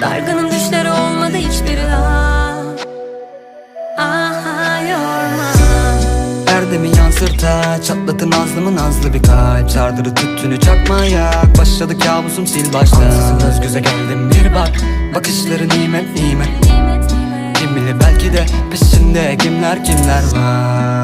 Dargınım düşleri olmadı hiçbiri ah. Aha yorma. Erdemi yansırta Çatlatın nazlımı nazlı bir kalp. Sardırı tüttünü çakmaya Başladı kabusum sil baştan. Ansızın göz göze geldim bir bak Bakışları Nimet nimet. Kim bilir belki de peşinde kimler kimler var